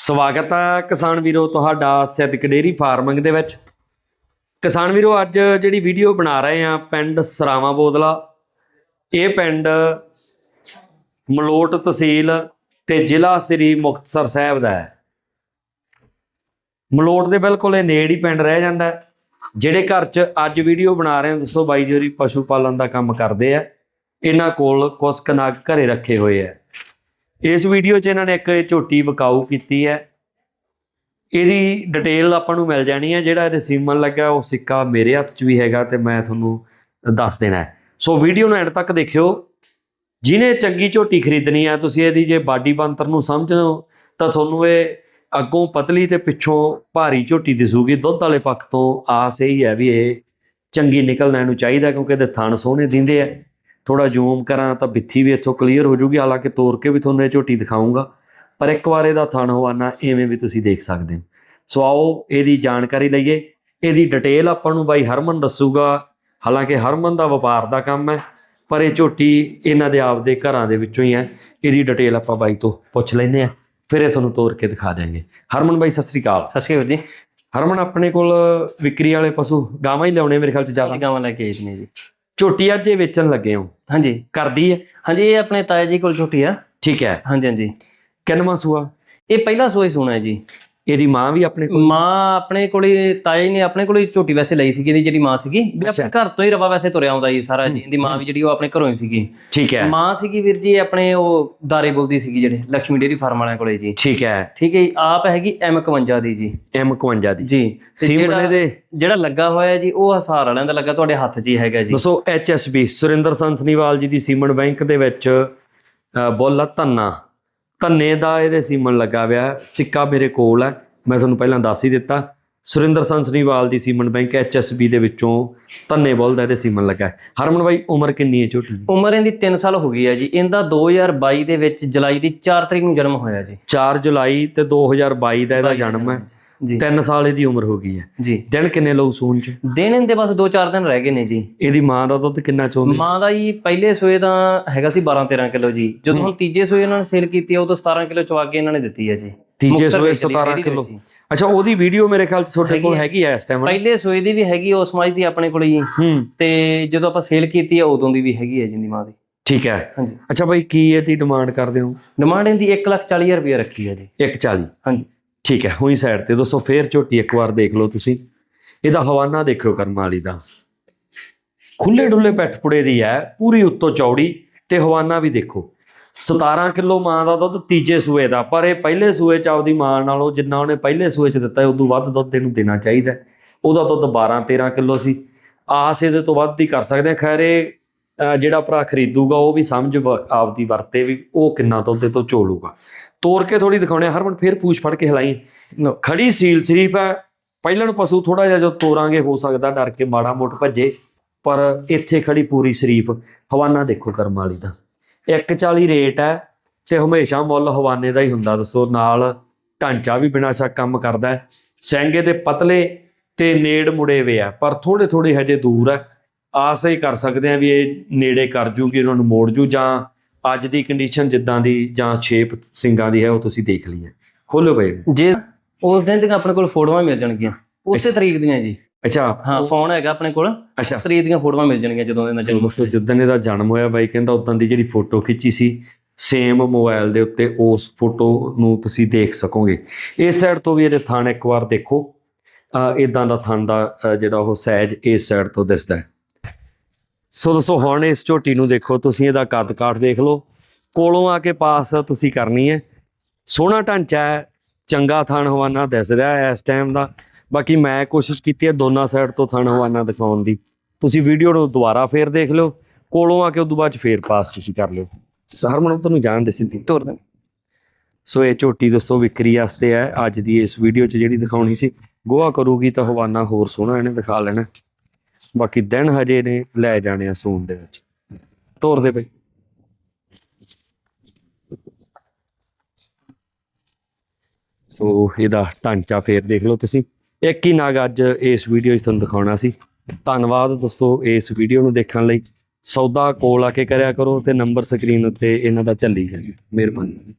ਸਵਾਗਤ ਹੈ ਕਿਸਾਨ ਵੀਰੋ ਤੁਹਾਡਾ ਸਿੱਧਕ ਡੇਰੀ ਫਾਰਮਿੰਗ ਦੇ ਵਿੱਚ। ਕਿਸਾਨ ਵੀਰੋ, ਅੱਜ ਜਿਹੜੀ ਵੀਡੀਓ ਬਣਾ ਰਹੇ ਆ ਪਿੰਡ ਸਰਾਵਾਂ ਬੋਦਲਾ, ਇਹ ਪਿੰਡ ਮਲੋਟ ਤਹਿਸੀਲ ਤੇ ਜ਼ਿਲ੍ਹਾ ਸ੍ਰੀ ਮੁਕਤਸਰ ਸਾਹਿਬ ਦਾ ਹੈ। ਮਲੋਟ ਦੇ ਬਿਲਕੁਲ ਇਹ ਨੇੜ ਹੀ ਪਿੰਡ ਰਹਿ ਜਾਂਦਾ ਜਿਹੜੇ ਘਰ 'ਚ ਅੱਜ ਵੀਡੀਓ ਬਣਾ ਰਹੇ ਹਾਂ ਦੱਸੋ ਬਾਈ ਜੀ ਪਸ਼ੂ ਪਾਲਣ ਦਾ ਕੰਮ ਕਰਦੇ ਆ, ਇਹਨਾਂ ਕੋਲ ਕੁਝ ਕਨਾਗ ਘਰੇ ਰੱਖੇ ਹੋਏ ਆ। ਇਸ ਵੀਡੀਓ 'ਚ ਇਹਨਾਂ ਨੇ ਇੱਕ ਝੋਟੀ ਵਿਕਾਊ ਕੀਤੀ ਹੈ। ਇਹਦੀ ਡਿਟੇਲ ਆਪਾਂ ਨੂੰ ਮਿਲ ਜਾਣੀ ਹੈ। ਜਿਹੜਾ ਇਹਦੇ ਸੀਮਨ ਲੱਗਾ, ਉਹ ਸਿੱਕਾ ਮੇਰੇ ਹੱਥ 'ਚ ਵੀ ਹੈਗਾ ਤੇ ਮੈਂ ਤੁਹਾਨੂੰ ਦੱਸ ਦੇਣਾ ਸੋ ਵੀਡੀਓ ਨੂੰ ਐਂਡ ਤੱਕ ਦੇਖਿਓ। ਜਿਹਨੇ ਚੰਗੀ ਝੋਟੀ ਖਰੀਦਣੀ ਆ ਤੁਸੀਂ ਇਹਦੀ ਜੇ ਬਾਡੀ ਬੰਤਰ ਨੂੰ ਸਮਝੋ ਤਾਂ ਤੁਹਾਨੂੰ ਇਹ ਅੱਗੋਂ ਪਤਲੀ ਤੇ ਪਿੱਛੋਂ ਭਾਰੀ ਝੋਟੀ ਦਿਸੂਗੀ। ਦੁੱਧ ਵਾਲੇ ਪੱਖ ਤੋਂ ਆਸ ਇਹੀ ਹੈ ਵੀ ਇਹ ਚੰਗੀ ਨਿਕਲਣਾ ਨੂੰ ਚਾਹੀਦਾ, ਕਿਉਂਕਿ ਇਹਦੇ ਥਣ ਸੋਹਣੇ ਦਿੰਦੇ ਆ। ਥੋੜਾ ਜ਼ੂਮ ਕਰਾਂ ਤਾਂ ਬਿੱਥੀ ਵੀ ਇੱਥੋਂ ਕਲੀਅਰ ਹੋ ਜੂਗੀ ਹਾਲਾਂਕਿ ਤੋੜ ਕੇ ਵੀ ਤੁਹਾਨੂੰ ਇਹ ਝੋਟੀ ਦਿਖਾਉਂਗਾ ਪਰ ਇੱਕ ਵਾਰ ਇਹਦਾ ਥਣ ਹਵਾਨਾ ਐਵੇਂ ਵੀ ਤੁਸੀਂ ਦੇਖ ਸਕਦੇ ਹੋ। ਸੋ ਆਓ ਇਹਦੀ ਜਾਣਕਾਰੀ ਲਈਏ। ਇਹਦੀ ਡਿਟੇਲ ਆਪਾਂ ਨੂੰ ਬਾਈ ਹਰਮਨ ਦੱਸੂਗਾ। ਹਾਲਾਂਕਿ ਹਰਮਨ ਦਾ ਵਪਾਰ ਦਾ ਕੰਮ ਹੈ ਪਰ ਇਹ ਝੋਟੀ ਇਹਨਾਂ ਦੇ ਆਪਦੇ ਘਰਾਂ ਦੇ ਵਿੱਚੋਂ ਹੀ ਹੈ। ਇਹਦੀ ਡਿਟੇਲ ਆਪਾਂ ਬਾਈ ਤੋਂ ਪੁੱਛ ਲੈਂਦੇ ਆ ਫਿਰ ਇਹ ਤੁਹਾਨੂੰ ਤੋੜ ਕੇ ਦਿਖਾ ਦਿਆਂਗੇ। ਹਰਮਨ ਬਾਈ ਸਤਿ ਸ੍ਰੀ ਅਕਾਲ। ਸਤਿ ਸ਼੍ਰੀ ਅਕਾਲ ਜੀ। ਹਰਮਨ ਆਪਣੇ ਕੋਲ ਵਿਕਰੀ ਵਾਲੇ ਪਸ਼ੂ ਗਾਵਾਂ ਹੀ ਲਿਆਉਣੇ ਮੇਰੇ ਖਿਆਲ ਚ ਜ਼ਿਆਦਾ? ਜ਼ਿਆਦਾ ਗਾਵਾਂ ਲੈ ਕੇ ਆਏ ਨੇ ਜੀ। ਝੋਟੀ ਅੱਜ ਇਹ ਵੇਚਣ ਲੱਗੇ ਹੋ। ਹਾਂਜੀ। ਕਰਦੀ ਹੈ? ਹਾਂਜੀ ਇਹ ਆਪਣੇ ਤਾਇਆ ਜੀ ਕੋਲ ਛੋਟੀ ਆ। ਠੀਕ ਹੈ। ਹਾਂਜੀ ਹਾਂਜੀ। ਕਿੰਨਵਾਂ ਸੂਆ? ਇਹ ਪਹਿਲਾ ਸੋਈ ਸੁਣਾ ਹੈ ਜੀ। ਇਹਦੀ ਮਾਂ ਵੀ ਆਪਣੇ ਕੋਲ ਮਾਂ ਆਪਣੇ ਕੋਲੇ ਤਾਏ ਨੇ ਆਪਣੇ ਕੋਲੇ ਝੋਟੀ ਵੈਸੇ ਲਈ ਸੀਗੀ ਇਹਦੀ ਜਿਹੜੀ ਮਾਂ ਸੀਗੀ। ਵੀ ਆਪਣੇ ਘਰ ਤੋਂ ਹੀ ਰਵਾ ਵੈਸੇ ਤੁਰਿਆ ਆਉਂਦਾ ਜੀ ਸਾਰਾ ਜੀ। ਇਹਦੀ ਮਾਂ ਵੀ ਜਿਹੜੀ ਉਹ ਆਪਣੇ ਘਰੋਂ ਹੀ ਸੀਗੀ। ਠੀਕ ਹੈ। ਮਾਂ ਸੀਗੀ ਵੀਰ ਜੀ ਆਪਣੇ ਉਹ ਦਾਰੇ ਬੁਲਦੀ ਸੀਗੀ ਜਿਹੜੇ ਲక్ష్ਮੀ ਡੇਰੀ ਫਾਰਮ ਵਾਲਿਆਂ ਕੋਲੇ ਜੀ। ਠੀਕ ਹੈ। ਠੀਕ ਹੈ ਆਪ ਹੈਗੀ M51 ਦੀ ਜੀ। M51 ਦੀ। ਜੀ। ਜਿਹੜਾ ਦੇ ਜਿਹੜਾ ਲੱਗਾ ਹੋਇਆ ਜੀ ਉਹ ਹਸਾਰ ਵਾਲਿਆਂ ਦਾ ਲੱਗਾ ਤੁਹਾਡੇ ਹੱਥ 'ਚ ਹੀ ਹੈਗਾ ਜੀ। ਦੱਸੋ HSB ਸੁਰਿੰਦਰ ਸੰਸਨੀਵਾਲ ਜੀ ਦੀ ਸੀਮਨ ਬੈਂਕ ਦੇ ਵਿੱਚ ਬੋਲਾ ਧੰਨਾ। ਧੰਨੇ ਦਾ ਇਹਦੇ ਸੀਮਨ ਲੱਗਾ ਹੋਇਆ। ਸਿੱਕਾ ਮੇਰੇ ਕੋਲ ਹੈ। ਮੈਂ ਤੁਹਾਨੂੰ ਪਹਿਲਾਂ ਦੱਸ ਹੀ ਦਿੱਤਾ। ਸੁਰਿੰਦਰ ਸੰਸਨੀਵਾਲ ਦੀ ਸੀਮਨ ਬੈਂਕ HSB ਦੇ ਵਿੱਚੋਂ ਧੰਨੇ ਬੋਲ ਦਾ ਇਹਦੇ ਸੀਮਨ ਲੱਗਾ ਹੈ। ਹਰਮਨ ਬਾਈ ਉਮਰ ਕਿੰਨੀ ਹੈ ਦੀ ਉਮਰ ਇਹਦੀ 3 ਸਾਲ ਹੋ ਗਈ ਹੈ ਜੀ। ਇਹਦਾ 2022 ਦੇ ਵਿੱਚ ਜੁਲਾਈ ਦੀ 4 ਤਰੀਕ ਨੂੰ ਜਨਮ ਹੋਇਆ ਜੀ। 4 ਜੁਲਾਈ ਤੇ 2022 ਦਾ ਇਹਦਾ ਜਨਮ ਹੈ। 3 ਸਾਲ ਇਹਦੀ ਉਮਰ ਹੋ ਗਈ ਹੈ। ਜੀ। ਦਿਨ ਕਿੰਨੇ ਲਊ ਸੂਨ ਚ? ਦਿਨ ਇਹਦੇ ਬਸ 2-4 ਦਿਨ ਰਹਿ ਗਏ ਨੇ ਜੀ। ਇਹਦੀ ਮਾਂ ਦਾ ਦੁੱਧ ਕਿੰਨਾ ਚਾਹੁੰਦੀ? ਮਾਂ ਦਾ ਜੀ ਪਹਿਲੇ ਸੋਏ ਦਾ ਹੈਗਾ ਸੀ 12-13 ਕਿਲੋ ਜੀ। ਜਦੋਂ ਹੁਣ ਤੀਜੇ ਸੋਏ ਇਹਨਾਂ ਨੇ ਸੇਲ ਕੀਤੀ ਉਦੋਂ 17 ਕਿਲੋ ਚਵਾ ਕੇ ਇਹਨਾਂ ਨੇ ਦਿੱਤੀ ਹੈ ਜੀ। ਤੀਜੇ ਸੋਏ ਵੇਚ ਲਈ 17 ਡੇਅਰੀ ਦੇ ਕਿਲੋ। ਅੱਛਾ ਉਹਦੀ ਵੀਡੀਓ ਮੇਰੇ ਖਿਆਲ ਚ ਤੁਹਾਡੇ ਕੋਲ ਹੈਗੀ ਐ ਇਸ ਟਾਈਮ ਪਹਿਲੇ ਸੋਏ ਦੀ ਵੀ ਹੈਗੀ ਉਸ ਮਾਈ ਦੀ ਆਪਣੇ ਕੋਲ ਜੀ। ਤੇ ਜਦੋਂ ਆਪਾਂ ਸੇਲ ਕੀਤੀ ਹੈ ਉਦੋਂ ਦੀ ਵੀ ਹੈਗੀ ਹੈ ਜਿੰਦੀ ਮਾਂ ਦੀ। ਠੀਕ ਹੈ। ਹਾਂਜੀ। ਅੱਛਾ ਬਾਈ ਕੀ ਇਹਦੀ ਡਿਮਾਂਡ ਕਰਦੇ ਹੋ? ਡਿਮਾਂਡ ਇਹਦੀ 1,40,000 ਰੁਪਏ ਰੱਖੀ ਹੈ ਜੀ। 140 ਹਾਂਜੀ। ਠੀਕ ਹੈ ਹੋਈ ਸਾਈਡ ਤੇ ਦੋਸਤੋ ਫੇਰ ਝੋਟੀ ਇੱਕ ਵਾਰ ਦੇਖ ਲਓ ਤੁਸੀਂ। ਇਹਦਾ ਹਵਾਨਾ ਦੇਖਿਓ ਕਰਮ ਵਾਲੀ ਦਾ। ਖੁੱਲੇ ਡੁੱਲੇ ਪੈਟਪੁੜੇ ਦੀ ਹੈ, ਪੂਰੀ ਉੱਤੋਂ ਚੌੜੀ ਤੇ ਹਵਾਨਾ ਵੀ ਦੇਖੋ। 17 ਕਿਲੋ ਮਾਂ ਦਾ ਦੁੱਧ ਤੀਜੇ ਸੂਏ ਦਾ, ਪਰ ਇਹ ਪਹਿਲੇ ਸੂਏ ਚ ਆਪਦੀ ਮਾਂ ਨਾਲੋਂ ਜਿੰਨਾ ਉਹਨੇ ਪਹਿਲੇ ਸੂਏ ਚ ਦਿੱਤਾ ਉਦੋਂ ਵੱਧ ਦੁੱਧ ਇਹਨੂੰ ਦੇਣਾ ਚਾਹੀਦਾ ਉਹਦਾ ਦੁੱਧ 12 13 ਕਿਲੋ ਸੀ। ਆਸ ਇਹਦੇ ਤੋਂ ਵੱਧ ਹੀ ਕਰ ਸਕਦੇ ਖੈਰ ਇਹ ਜਿਹੜਾ ਭਰਾ ਖਰੀਦੂਗਾ, ਉਹ ਵੀ ਸਮਝ ਵ- ਆਪਦੀ ਵਰਤੇ ਵੀ ਉਹ ਕਿੰਨਾ ਦੁੱਧ ਤੋਂ ਝੋਲੂਗਾ। ਤੋੜ ਕੇ ਥੋੜੀ ਦਿਖਾਉਣੇ ਹਰਮਨ ਫੇਰ ਪੂਛ ਫੜ ਕੇ ਹਿਲਾਈ। ਖੜੀ ਸੀਲ ਸ਼ਰੀਫ ਹੈ। ਪਹਿਲਣ ਪਸ਼ੂ ਥੋੜਾ ਜਿਹਾ ਜੋ ਤੋਰਾਂਗੇ ਹੋ ਸਕਦਾ ਡਰ ਕੇ ਮਾੜਾ ਮੋਟ ਭੱਜੇ ਪਰ ਇੱਥੇ ਖੜੀ ਪੂਰੀ ਸ਼ਰੀਫ। ਹਵਾਨਾ ਦੇਖੋ ਕਰਮ ਵਾਲੀ ਦਾ। 140 ਰੇਟ ਹੈ ਤੇ ਹਮੇਸ਼ਾ ਮੁੱਲ ਹਵਾਨੇ ਦਾ ਹੀ ਹੁੰਦਾ ਦੱਸੋ। ਨਾਲ ਢਾਂਚਾ ਵੀ ਬਿਨਾਂ ਸ਼ੱਕ ਕੰਮ ਕਰਦਾ ਸੈਂਗੇ ਦੇ ਪਤਲੇ ਤੇ ਨੇੜ ਮੁੜੇ ਵੇ ਆ ਪਰ ਥੋੜੇ ਥੋੜੇ ਹਜੇ ਦੂਰ ਹੈ। ਆਸ ਹੀ ਕਰ ਸਕਦੇ ਆ ਵੀ ਇਹ ਨੇੜੇ ਕਰ ਜੂਗੀ ਉਹਨਾਂ ਨੂੰ ਮੋੜ ਜੂ ਜਾਂ ਅੱਜ ਦੀ ਕੰਡੀਸ਼ਨ ਜਿੱਦਾਂ ਦੀ ਜਾਂ ਸ਼ੇਪ ਸਿੰਗਾਂ ਦੀ ਹੈ ਉਹ ਤੁਸੀਂ ਦੇਖ ਲਈ ਹੈ। ਖੋਲੋ ਬਈ। ਜੇ ਉਸ ਦਿਨ ਦੀਆਂ ਆਪਣੇ ਕੋਲ ਫੋਟੋਆਂ ਮਿਲ ਜਾਣਗੀਆਂ ਉਸੇ ਤਰੀਕ ਦੀਆਂ ਜੀ। ਅੱਛਾ। ਹਾਂ ਫੋਨ ਹੈਗਾ ਆਪਣੇ ਕੋਲ। ਅੱਛਾ। ਤਰੀਕ ਦੀਆਂ ਫੋਟੋਆਂ ਮਿਲ ਜਾਣਗੀਆਂ ਜਦੋਂ ਇਹਦਾ ਸੋ ਜਨਮ ਦੋਸਤੋ ਜਿੱਦਾਂ ਇਹਦਾ ਜਨਮ ਹੋਇਆ ਬਾਈ ਕਹਿੰਦਾ ਉਦੋਂ ਦੀ ਜਿਹੜੀ ਫੋਟੋ ਖਿੱਚੀ ਸੀ ਸੇਮ ਮੋਬਾਈਲ ਦੇ ਉੱਤੇ ਉਸ ਫੋਟੋ ਨੂੰ ਤੁਸੀਂ ਦੇਖ ਸਕੋਗੇ। ਇਸ ਸਾਈਡ ਤੋਂ ਵੀ ਇਹਦੇ ਥਣ ਇੱਕ ਵਾਰ ਦੇਖੋ। ਇਦਾਂ ਦਾ ਥਣ ਦਾ ਜਿਹੜਾ ਉਹ ਸਾਈਜ਼ ਇਸ ਸਾਈਡ ਤੋਂ ਦਿਸਦਾ ਹੈ। ਸੋ ਦੋਸਤੋ ਹੁਣ ਇਸ ਝੋਟੀ ਨੂੰ ਦੇਖੋ ਤੁਸੀਂ ਇਹਦਾ ਕੱਦ ਕਾਠ ਦੇਖ ਲਓ। ਕੋਲੋਂ ਆ ਕੇ ਪਾਸ ਤੁਸੀਂ ਕਰਨੀ ਹੈ। ਸੋਹਣਾ ਢਾਂਚਾ ਹੈ ਚੰਗਾ ਥਣ ਹਵਾਨਾ ਦਿਸਦਾ ਹੈ ਇਸ ਟਾਈਮ ਦਾ। ਬਾਕੀ ਮੈਂ ਕੋਸ਼ਿਸ਼ ਕੀਤੀ ਹੈ ਦੋਨਾਂ ਸਾਈਡ ਤੋਂ ਥਣ ਹਵਾਨਾ ਦਿਖਾਉਣ ਦੀ। ਤੁਸੀਂ ਵੀਡੀਓ ਨੂੰ ਦੁਬਾਰਾ ਫੇਰ ਦੇਖ ਲਿਓ। ਕੋਲੋਂ ਆ ਕੇ ਉਦੋਂ ਬਾਅਦ ਚ ਫੇਰ ਪਾਸ ਤੁਸੀਂ ਕਰ ਲਿਓ। ਹਰਮਨ ਤੁਹਾਨੂੰ ਜਾਣ ਸਿੱਧੀ ਤੋਰ ਦੇ। ਸੋ ਇਹ ਝੋਟੀ ਦੋਸਤੋ ਵਿਕਰੀ ਵਾਸਤੇ ਹੈ। ਅੱਜ ਦੀ ਇਸ ਵੀਡੀਓ 'ਚ ਜਿਹੜੀ ਦਿਖਾਉਣੀ ਸੀ ਗੋਆ ਕਰੂਗੀ ਤਾਂ ਹਵਾਨਾ ਹੋਰ ਸੋਹਣਾ ਇਹਨੇ ਦਿਖਾ ਲੈਣਾ। ਬਾਕੀ ਦਿਨ ਹਜੇ ਨੇ ਲੈ ਜਾਣੇ ਆ ਸੂਨ ਦੇ ਵਿੱਚ। ਤੋਰ ਦੇ ਬਈ। ਸੋ ਇਹਦਾ ਢਾਂਚਾ ਫੇਰ ਦੇਖ ਲਓ ਤੁਸੀਂ। ਇੱਕ ਹੀ ਨਾਗ ਅੱਜ ਇਸ ਵੀਡੀਓ 'ਚ ਤੁਹਾਨੂੰ ਦਿਖਾਉਣਾ ਸੀ। ਧੰਨਵਾਦ ਦੋਸਤੋ ਇਸ ਵੀਡੀਓ ਨੂੰ ਦੇਖਣ ਲਈ। ਸੌਦਾ ਕੋਲ ਆ ਕੇ ਕਰਿਆ ਕਰੋ ਤੇ ਨੰਬਰ ਸਕਰੀਨ ਉੱਤੇ ਇਹਨਾਂ ਦਾ ਚੱਲੀ ਹੈ ਮਿਹਰਬਾਨੀ।